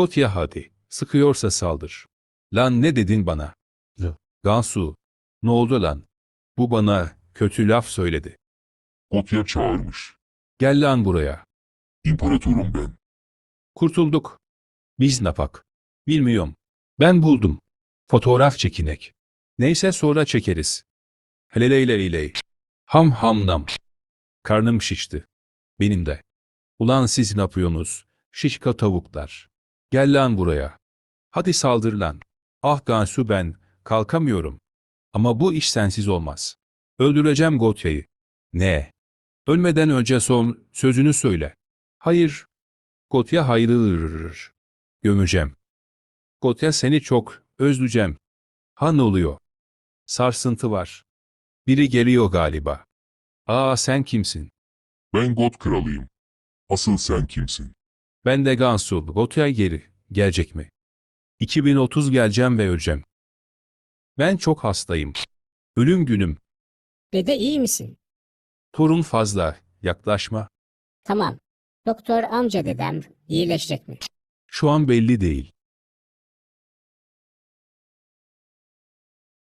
Gotya hadi. Sıkıyorsa saldır. Lan ne dedin bana? Ya. Gansu. Ne oldu lan? Bu bana kötü laf söyledi. Gotya çağırmış. Gel lan buraya. İmparatorum ben. Kurtulduk. Biz napak. Bilmiyorum. Ben buldum. Fotoğraf çekinek. Neyse sonra çekeriz. Hele leyle leyle. Ham ham nam. Karnım şişti. Benim de. Ulan siz ne yapıyorsunuz? Şişka tavuklar. Gel lan buraya. Hadi saldır lan. Ah Gansu ben. Kalkamıyorum. Ama bu iş sensiz olmaz. Öldüreceğim Gotya'yı. Ne? Ölmeden önce son sözünü söyle. Hayır. Gotya hayrılır. Gömeceğim. Gotya seni çok özleyeceğim. Ha ne oluyor? Sarsıntı var. Biri geliyor galiba. Aa sen kimsin? Ben Got kralıyım. Asıl sen kimsin? Ben de Gansu. Gotya geri. Gelecek mi? 2030 geleceğim ve öleceğim. Ben çok hastayım. Ölüm günüm. Dede iyi misin? Torun fazla. Yaklaşma. Tamam. Doktor amca dedem iyileşecek mi? Şu an belli değil.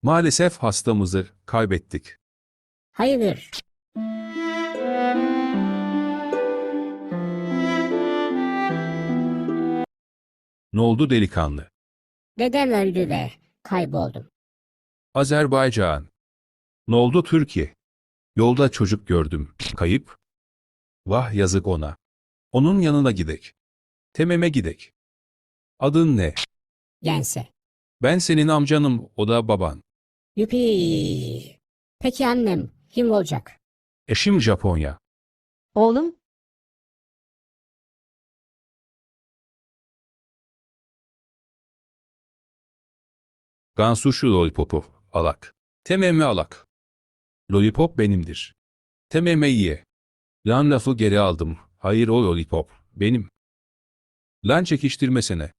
Maalesef hastamızı kaybettik. Hayırdır? Ne oldu delikanlı? Dedem öldü ve kayboldum. Azerbaycan. Ne oldu Türkiye? Yolda çocuk gördüm. Kayıp. Vah yazık ona. Onun yanına gidek. Tememe gidek. Adın ne? Yense. Ben senin amcanım, o da baban. Yupi. Peki annem kim olacak? Eşim Japonya. Oğlum, Gansu şu lollipopu alak. Tememe alak. Lollipop benimdir. Tememe ye. Lan lafı geri aldım. Hayır o lollipop. Benim. Lan çekiştirmesene.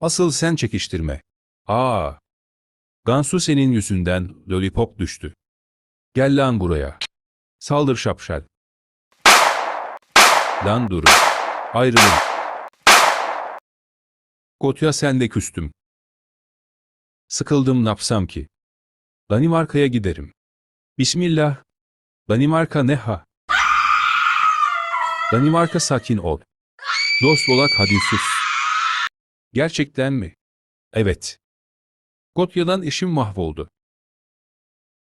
Asıl sen çekiştirme. Aa. Gansu senin yüzünden lollipop düştü. Gel lan buraya. Saldır şapşal. Lan durun. Ayrılın. Gotya sen de küstüm. Sıkıldım ne yapsam ki? Danimarka'ya giderim. Bismillah. Danimarka ne ha? Danimarka sakin ol. Dost olak hadi sus. Gerçekten mi? Evet. Gotya'dan eşim mahvoldu.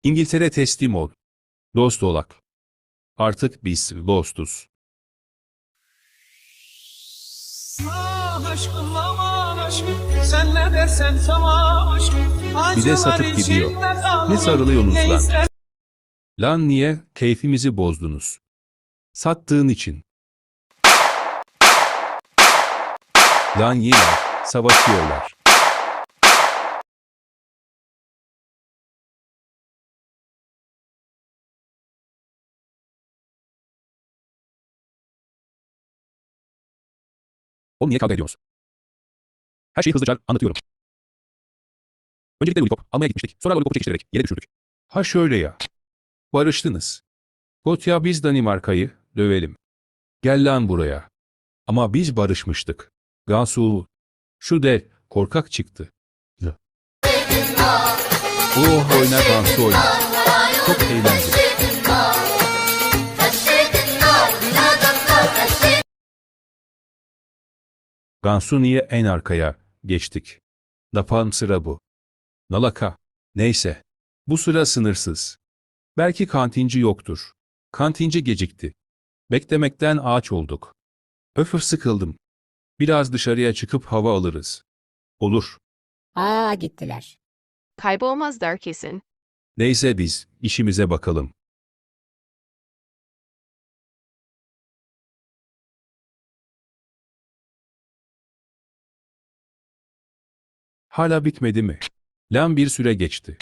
İngiltere teslim ol. Dost olak. Artık biz dostuz. Ah aşkım sen ne dersen aşkım Bir de satıp gidiyor. Ne sarılıyorsunuz lan? Lan niye keyfimizi bozdunuz? Sattığın için. Lan yine savaşıyorlar. Oğlum niye kavga ediyorsunuz? Her şeyi hızlıca anlatıyorum. Öncelikle lollipop almaya gitmiştik. Sonra lollipopu çekiştirerek yere düşürdük. Ha şöyle ya. Barıştınız. Gotya biz Danimarka'yı dövelim. Gel lan buraya. Ama biz barışmıştık. Gansu. Şu de korkak çıktı. Ya. Oh oyna Gansu oyna. Çok eğlenceli. Gansu niye en arkaya geçtik? Napan sıra bu. Nalaka. Neyse. Bu sıra sınırsız. Belki kantinci yoktur. Kantinci gecikti. Beklemekten ağaç olduk. Öfür sıkıldım. Biraz dışarıya çıkıp hava alırız. Olur. Aa gittiler. kaybolmazlar kesin. Neyse biz işimize bakalım. Hala bitmedi mi? Lan bir süre geçti.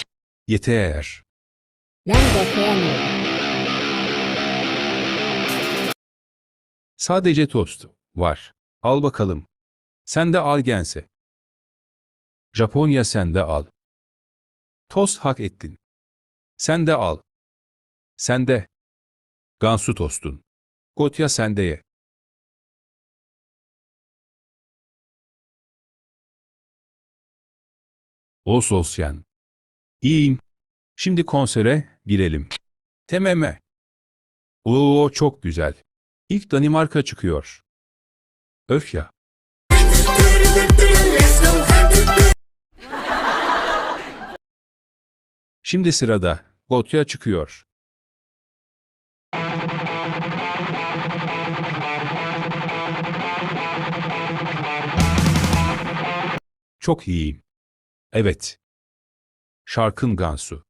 Yeter. Lan bekleyemiyorum. Sadece tost var. Al bakalım. Sen de al gense. Japonya sen de al. Tost hak ettin. Sen de al. Sen de. Gansu tostun. Gotya sen de ye. O sosyen. İyiyim. Şimdi konsere girelim. Tememe. Oo çok güzel. İlk Danimarka çıkıyor. Öf ya. Şimdi sırada Gotya çıkıyor. Çok iyiyim. Evet. Şarkın Gansu.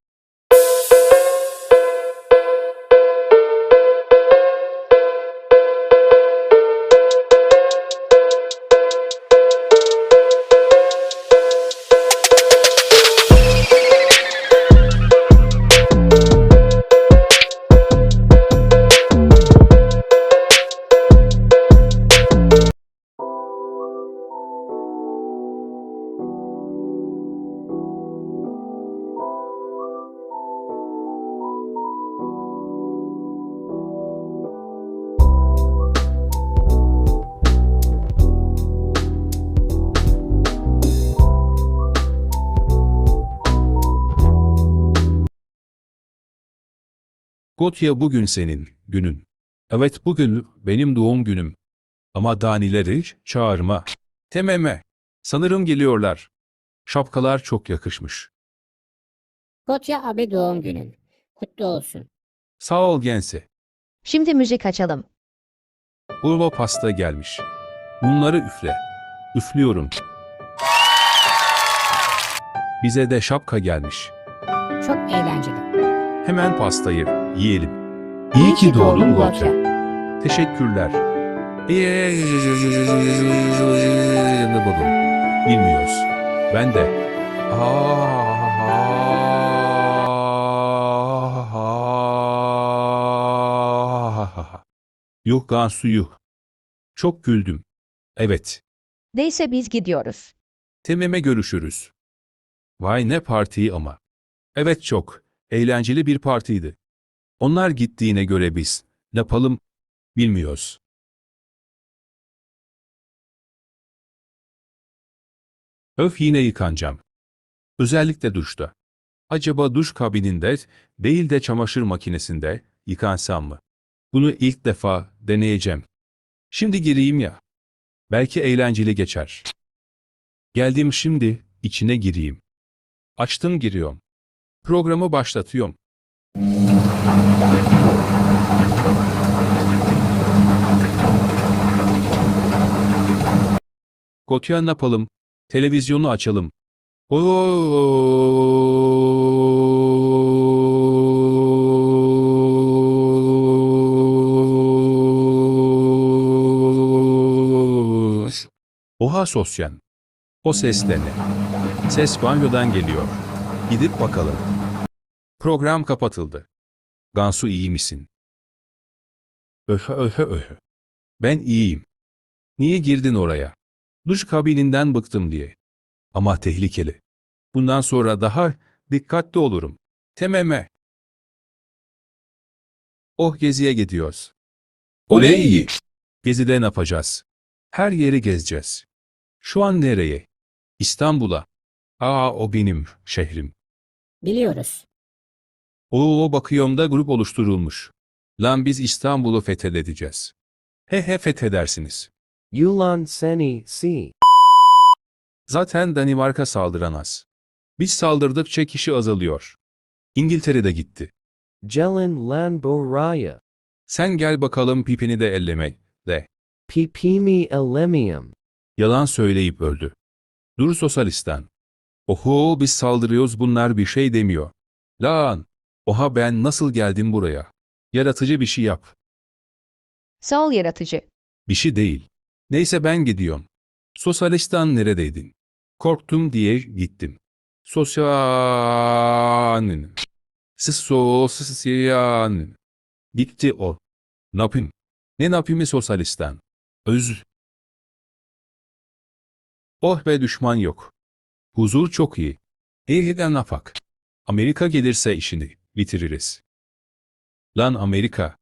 Gotya bugün senin günün. Evet bugün benim doğum günüm. Ama danileri çağırma. Tememe. Sanırım geliyorlar. Şapkalar çok yakışmış. Gotya abi doğum günün. Kutlu olsun. Sağ ol Gense. Şimdi müzik açalım. Urba pasta gelmiş. Bunları üfle. Üflüyorum. Bize de şapka gelmiş. Çok eğlenceli. Hemen pastayı yiyelim. İyi ki doğdun Gotya. Teşekkürler. Bilmiyoruz. Ben de. Yuh Gansu yuh. Çok güldüm. Evet. Neyse biz gidiyoruz. Tememe görüşürüz. Vay ne partiyi ama. Evet çok. Eğlenceli bir partiydi. Onlar gittiğine göre biz ne yapalım bilmiyoruz. Öf yine yıkanacağım. Özellikle duşta. Acaba duş kabininde değil de çamaşır makinesinde yıkansam mı? Bunu ilk defa deneyeceğim. Şimdi gireyim ya. Belki eğlenceli geçer. Geldim şimdi içine gireyim. Açtım giriyorum. Programı başlatıyorum. Gotya ne yapalım? Televizyonu açalım. Oo. Oha sosyen. O ses ne? Ses banyodan geliyor. Gidip bakalım. Program kapatıldı. Gansu iyi misin? Öhö öhö öhö. Ben iyiyim. Niye girdin oraya? Duş kabininden bıktım diye. Ama tehlikeli. Bundan sonra daha dikkatli olurum. Tememe. Oh geziye gidiyoruz. Oley iyi. Gezide ne yapacağız? Her yeri gezeceğiz. Şu an nereye? İstanbul'a. Aa o benim şehrim. Biliyoruz. Oo bakıyorum da grup oluşturulmuş. Lan biz İstanbul'u fethedeceğiz. He he fethedersiniz. Yulan Seni C. Zaten Danimarka saldıramaz. Biz saldırdıkça kişi azalıyor. İngiltere de gitti. Jelen Lan Boraya. Sen gel bakalım pipini de elleme, de. Pipimi Elemium. Yalan söyleyip öldü. Dur sosyalistan. Oho biz saldırıyoruz bunlar bir şey demiyor. Lan! Oha ben nasıl geldim buraya? Yaratıcı bir şey yap. Sağ ol yaratıcı. Bir şey değil. Neyse ben gidiyorum. Sosyalistan neredeydin? Korktum diye gittim. Sosyanın. Siz sosyanın. Gitti o. Ne yapayım? Ne yapayım sosyalistan? Öz. Oh be düşman yok. Huzur çok iyi. İyiden nafak. Amerika gelirse işini bitiririz. Lan Amerika.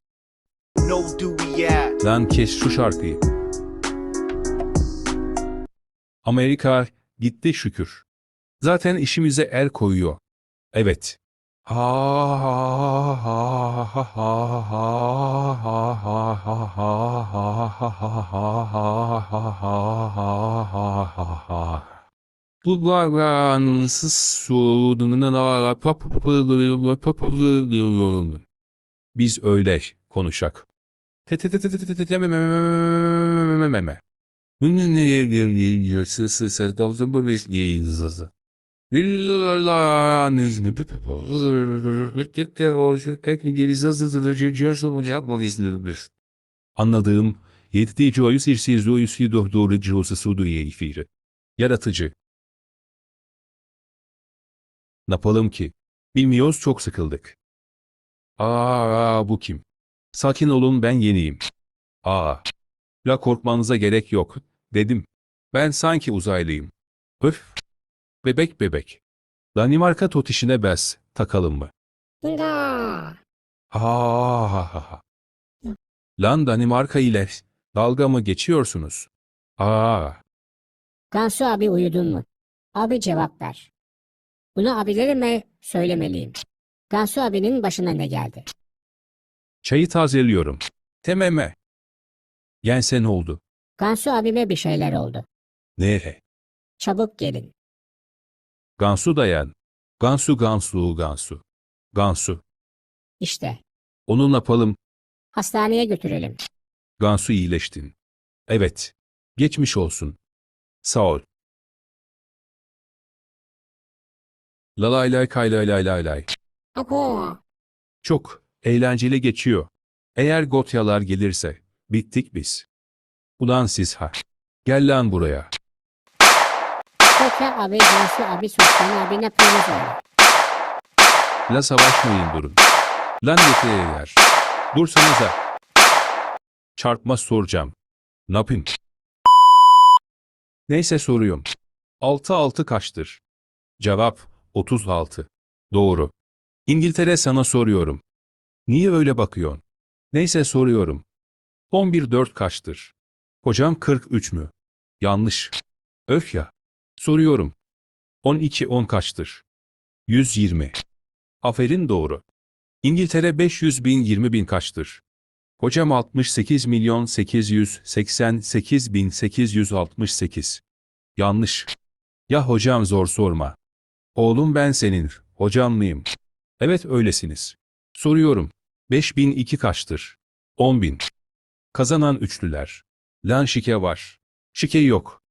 No do we at? Lan kes şu şarkıyı. Amerika gitti şükür. Zaten işimize el koyuyor. Evet. Ha ha ha ha ha ha ha ha ha ha ha ha ha ha ha ha ha bu bağlantısı sorununa Biz öyle konuşak. Bunun ne yerleri sırsa dalda bu bekleyiniz. Anladığım, yedi joyus irsiz joyus yidoh doğru josu sudu yeyfiri. Yaratıcı, ne yapalım ki? Bilmiyoruz çok sıkıldık. Aa bu kim? Sakin olun ben yeniyim. Aa. La korkmanıza gerek yok dedim. Ben sanki uzaylıyım. Öf. Bebek bebek. Danimarka totişine bes takalım mı? Da. Ha ha ha ha. Lan Danimarka ile dalga mı geçiyorsunuz? Aa. Kansu abi uyudun mu? Abi cevap ver. Bunu abilerime söylemeliyim. Kansu abinin başına ne geldi? Çayı tazeliyorum. Tememe. Yense ne oldu? Kansu abime bir şeyler oldu. Nere? Çabuk gelin. Gansu dayan. Gansu Gansu Gansu. Gansu. İşte. Onu ne yapalım? Hastaneye götürelim. Gansu iyileştin. Evet. Geçmiş olsun. Sağ ol. Lalay lay kay lay lay lay lay. Çok eğlenceli geçiyor. Eğer Gotyalar gelirse bittik biz. Ulan siz ha. Gel lan buraya. Koka abi, Kansu abi, Sultan abi ne? La savaşmayın durun. Lan yeteneler. Dursanıza. Çarpma soracağım. Ne yapayım? Neyse soruyorum. 6 6 kaçtır? Cevap 36. Doğru. İngiltere sana soruyorum. Niye öyle bakıyorsun? Neyse soruyorum. 11 4 kaçtır? Hocam 43 mü? Yanlış. Öf ya. Soruyorum. 12 10 kaçtır? 120. Aferin doğru. İngiltere 500 bin 20 bin kaçtır? Hocam 68 milyon 888 bin 868. Yanlış. Ya hocam zor sorma. Oğlum ben senin, hocam mıyım? Evet öylesiniz. Soruyorum. 5002 kaçtır? 10 bin. Kazanan üçlüler. Lan şike var. Şike yok.